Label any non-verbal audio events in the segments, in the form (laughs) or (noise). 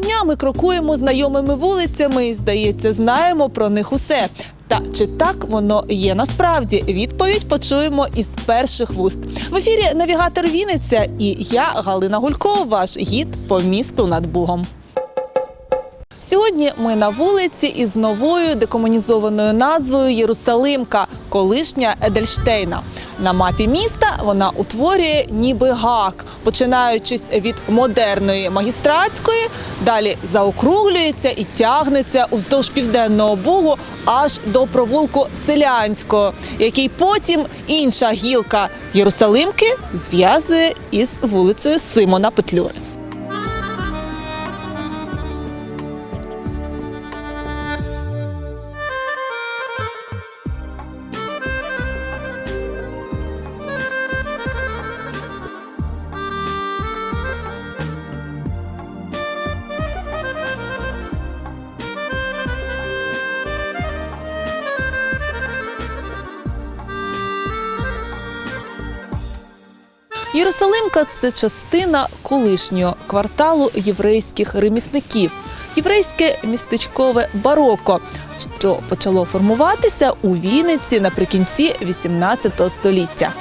Кожного дня ми крокуємо знайомими вулицями і, здається, знаємо про них усе. Та чи так воно є насправді? Відповідь почуємо із перших вуст. В ефірі навігатор Вінниця і я, Галина Гулько, ваш гід по місту над Бугом. Сьогодні ми на вулиці із новою декомунізованою назвою Єрусалимка, колишня Едельштейна. На мапі міста вона утворює ніби гак, починаючись від модерної магістратської, далі заокруглюється і тягнеться уздовж південного бугу аж до провулку селянського, який потім інша гілка Єрусалимки зв'язує із вулицею Симона Петлюри. Єрусалимка це частина колишнього кварталу єврейських ремісників, єврейське містечкове бароко, що почало формуватися у Вінниці наприкінці 18 століття.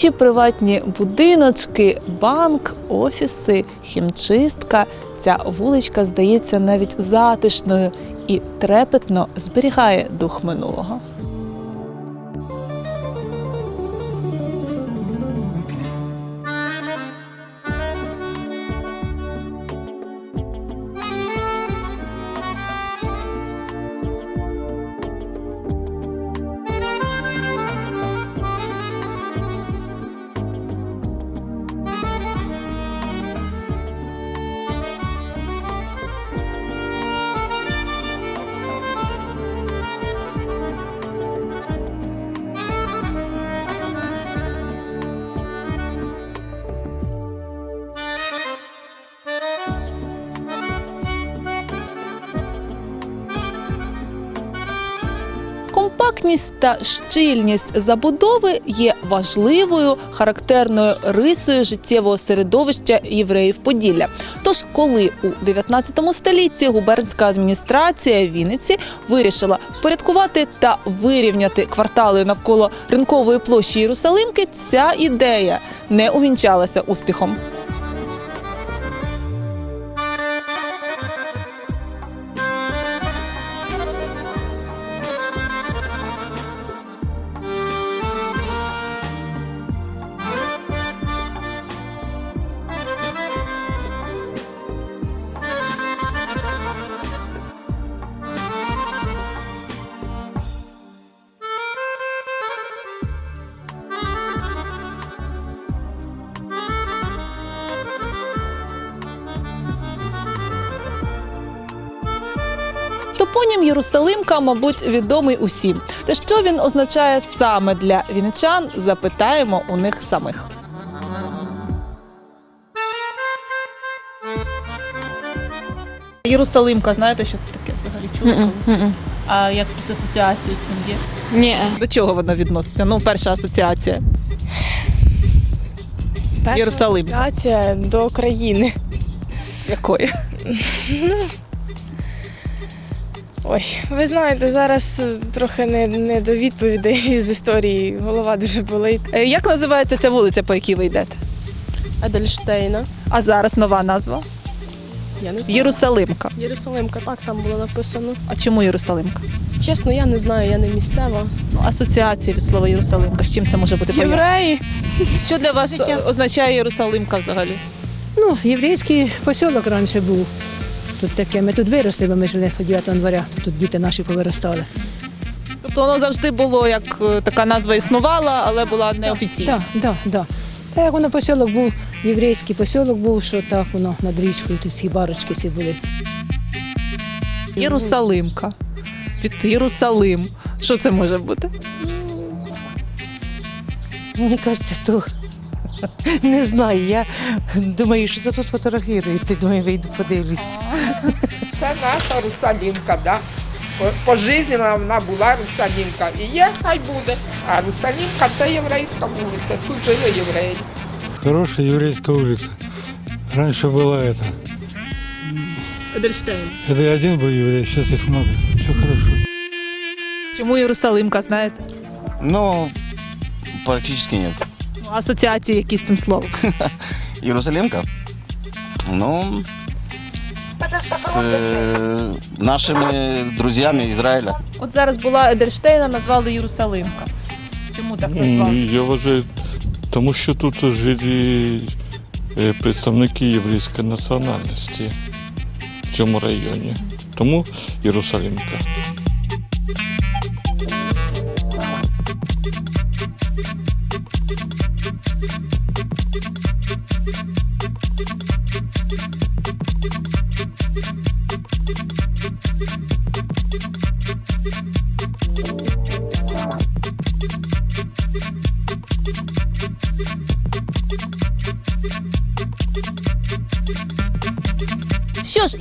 Мальовничі приватні будиночки, банк, офіси, хімчистка. Ця вуличка здається навіть затишною і трепетно зберігає дух минулого. Компактність та щільність забудови є важливою характерною рисою життєвого середовища євреїв Поділля. Тож, коли у 19 столітті губернська адміністрація Вінниці вирішила впорядкувати та вирівняти квартали навколо ринкової площі Єрусалимки, ця ідея не увінчалася успіхом. Топонім Єрусалимка, мабуть, відомий усім. Та що він означає саме для вінничан, запитаємо у них самих. Єрусалимка, знаєте, що це таке взагалі? Чули колись? А як з асоціації з цим є? Ні. До чого воно відноситься? Ну, перша асоціація. Перша Єрусалим. асоціація до країни. Якої? Ой, ви знаєте, зараз е, трохи не, не до відповідей з історії. Голова дуже болить. Е, Як називається ця вулиця, по якій ви йдете? Едельштейна. А зараз нова назва? Я не знаю. Єрусалимка. Єрусалимка, так там було написано. А чому Єрусалимка? Чесно, я не знаю, я не місцева. Ну, асоціація від слова Єрусалимка. З чим це може бути пов'язано? Євреї. Що для вас означає Єрусалимка взагалі? Ну, єврейський посілок раніше був. Тут таке, ми тут виросли, бо ми жили по 9 дворя, тут діти наші повиростали. Тобто воно завжди було як е, така назва існувала, але була неофіційна. Так, так, так. Та як воно посілок був, єврейський посілок був, що так воно над річкою, тут всі барочки всі були. Єрусалимка. Від Єрусалим. Що це може бути? Мені кажеться, то Не знаю, я думаю, що це тут фотографірують, ти думаю, вийду подивлюсь. Це наша Русалімка, да? По- Пожизненно вона була Русалімка. І є, хай буде. А Русалімка це єврейська вулиця, тут жили євреї. Хорошая еврейская улица. Раньше была это. Едельштейн. Это я один был еврей, сейчас их много. Все хорошо. Чому Єрусалимка, знаєте? Ну, практически нет. Ну, Асоціації якісь з цим словом. (laughs) Иерусалимка? Ну, с э, нашими друзьями Израиля. От зараз була Едельштейна, назвали Єрусалимка. Чому так назвали? Я вважаю, тому що тут жили е, представники єврейської національності в цьому районі. Тому Єрусалимка.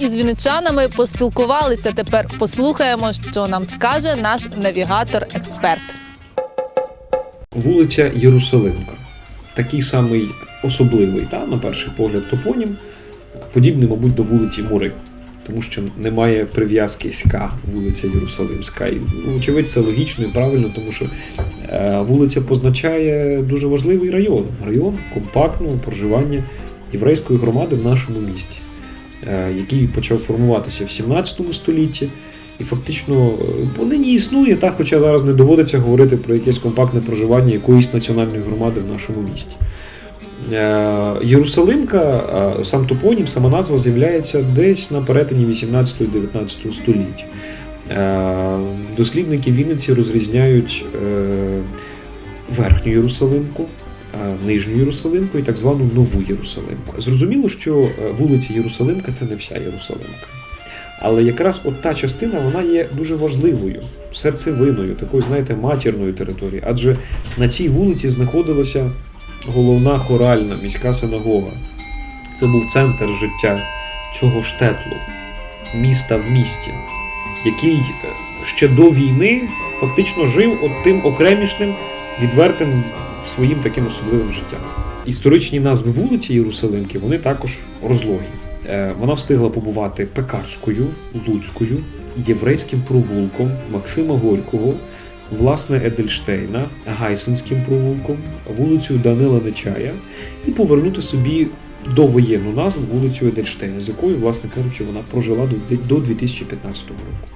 Із вінничанами поспілкувалися. Тепер послухаємо, що нам скаже наш навігатор-експерт. Вулиця Єрусалимка. Такий самий особливий, та, на перший погляд, топонім, подібний, мабуть, до вулиці Мури, тому що немає прив'язки ська вулиця Єрусалимська. І, ну, очевидь, це логічно і правильно, тому що е, вулиця позначає дуже важливий район район компактного проживання єврейської громади в нашому місті, який почав формуватися в 17 столітті. І фактично е, понині існує, та, хоча зараз не доводиться говорити про якесь компактне проживання якоїсь національної громади в нашому місті. Е, Єрусалимка, е, сам топонім, сама назва з'являється десь на перетині 18-19 століття. Е, Дослідники Вінниці розрізняють е, верхню Єрусалимку, е, нижню Єрусалимку і так звану нову Єрусалимку. Зрозуміло, що е, вулиця Єрусалимка це не вся Єрусалимка. Але якраз от та частина вона є дуже важливою, серцевиною, такою, знаєте, матірною територією. Адже на цій вулиці знаходилася головна хоральна міська синагога. Це був центр життя цього штетлу, міста в місті, який е, ще до війни фактично жив от тим окремішним, відвертим своїм таким особливим життям. Історичні назви вулиці Єрусалимки вони також розлогі. Е, Вона встигла побувати Пекарською, Луцькою, єврейським провулком Максима Горького, власне Едельштейна, Гайсинським провулком, вулицею Данила Нечая і повернути собі довоєнну назву вулицю Едельштейна, з якою, власне кажучи, вона прожила до 2015 року.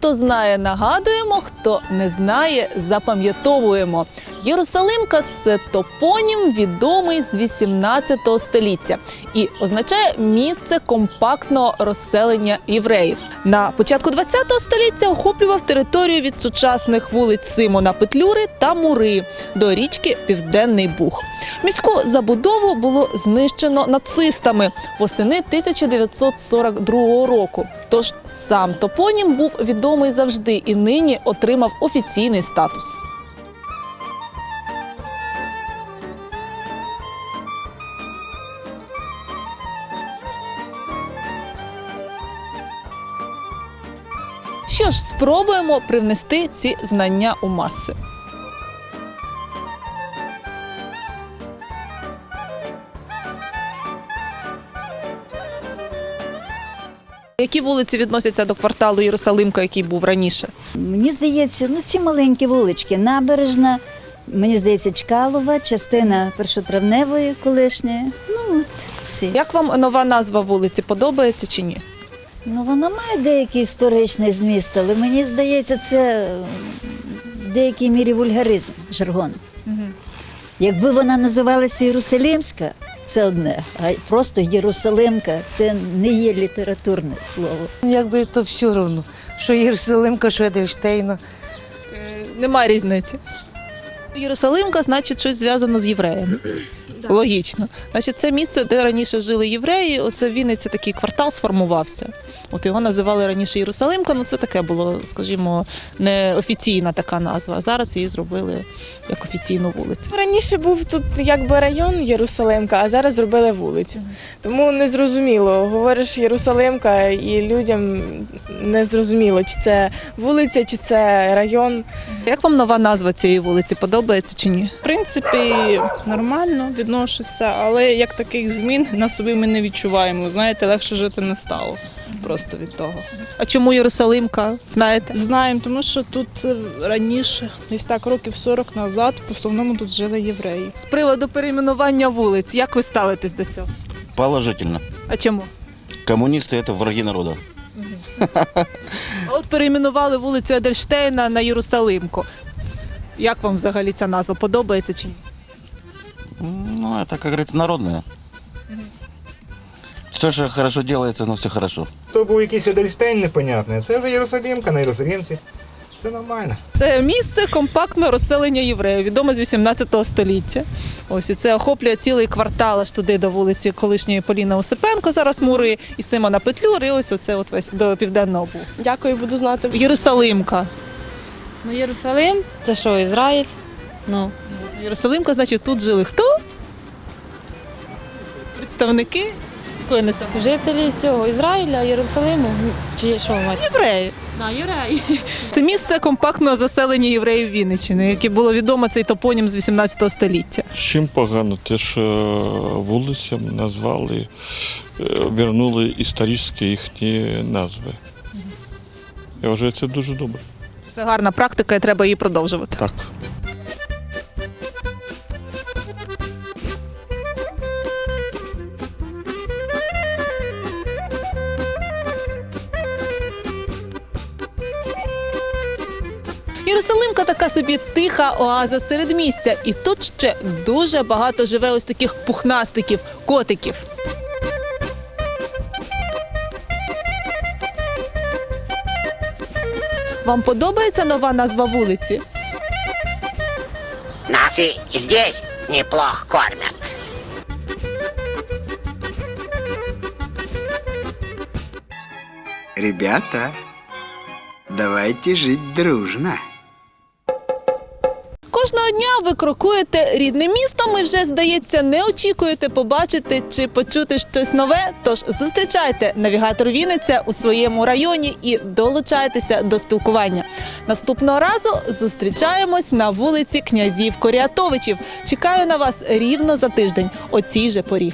Хто знає, нагадуємо, хто не знає, запам'ятовуємо. Єрусалимка це топонім, відомий з 18 століття і означає місце компактного розселення євреїв. На початку 20 століття охоплював територію від сучасних вулиць Симона Петлюри та Мури до річки Південний Буг. Міську забудову було знищено нацистами восени 1942 року. Тож сам топонім був відомий завжди і нині отримав офіційний статус. Що ж, спробуємо привнести ці знання у маси. Які вулиці відносяться до кварталу Єрусалимка, який був раніше? Мені здається, ну ці маленькі вулички, набережна, мені здається, Чкалова, частина першотравневої колишньої. Ну от ці. Як вам нова назва вулиці подобається чи ні? Ну вона має деякий історичний зміст, але мені здається, це в деякій мірі вульгаризм, жаргон. Якби вона називалася Єрусалимська, це одне, а просто Єрусалимка це не є літературне слово. Якби то все одно, що Єрусалимка, що Едельштейна. Немає різниці. Єрусалимка значить щось зв'язано з євреями. Логічно. Значить, це місце, де раніше жили євреї. Оце в Вінниці такий квартал сформувався. От його називали раніше Єрусалимка. Ну це таке було, скажімо, не офіційна така назва. А зараз її зробили як офіційну вулицю. Раніше був тут якби район Єрусалимка, а зараз зробили вулицю. Тому не зрозуміло. Говориш Єрусалимка, і людям не зрозуміло, чи це вулиця, чи це район. Як вам нова назва цієї вулиці? Подобається чи ні? В принципі, нормально відношуся, але як таких змін на собі ми не відчуваємо. Знаєте, легше жити не стало. Просто від того. А чому Єрусалимка? Знаєте? Знаємо, тому що тут е, раніше, десь так років 40 назад, в основному тут жили євреї. З приводу перейменування вулиць, як ви ставитесь до цього? Положительно. А чому? Коммунисты – это враги народа. А От перейменували вулицю Едельштейна на Єрусалимку. Як вам взагалі ця назва? Подобається чи ні? Ну, это, как говорится, народное. Все, что хорошо делается, но все хорошо. То був якийсь Едельштейн непонятний, а це вже Єрусалимка на Єрусалимці. Все нормально. Це місце компактного розселення євреїв, відоме з 18 століття. Ось і це охоплює цілий квартал аж туди до вулиці колишньої Поліна Осипенко, зараз Мури, і Симона Петлюри, і ось оце от весь до південного був. Дякую, буду знати. Єрусалимка. Ну, Єрусалим, це що, Ізраїль? Ну, Єрусалимка, значить, тут жили хто? Представники якої національності? жителі цього Ізраїля, Єрусалиму. Чи що мать? Євреї. На євреї. Це місце компактного заселення євреїв Вінниччини, яке було відомо цей топонім з 18 століття. Чим погано те, що вулицям назвали, е, вернули історичні їхні назви. Я вважаю, це дуже добре. Це гарна практика, і треба її продовжувати. Так. Єрусалимка така собі тиха оаза серед місця, і тут ще дуже багато живе ось таких пухнастиків, котиків. Вам подобається нова назва вулиці? Нас и здесь неплохо кормят. Ребята, давайте жить дружно. Кожного дня ви крокуєте рідним містом і вже, здається, не очікуєте побачити чи почути щось нове. Тож зустрічайте навігатор Вінниця у своєму районі і долучайтеся до спілкування. Наступного разу зустрічаємось на вулиці князів Коріатовичів. Чекаю на вас рівно за тиждень о цій же порі.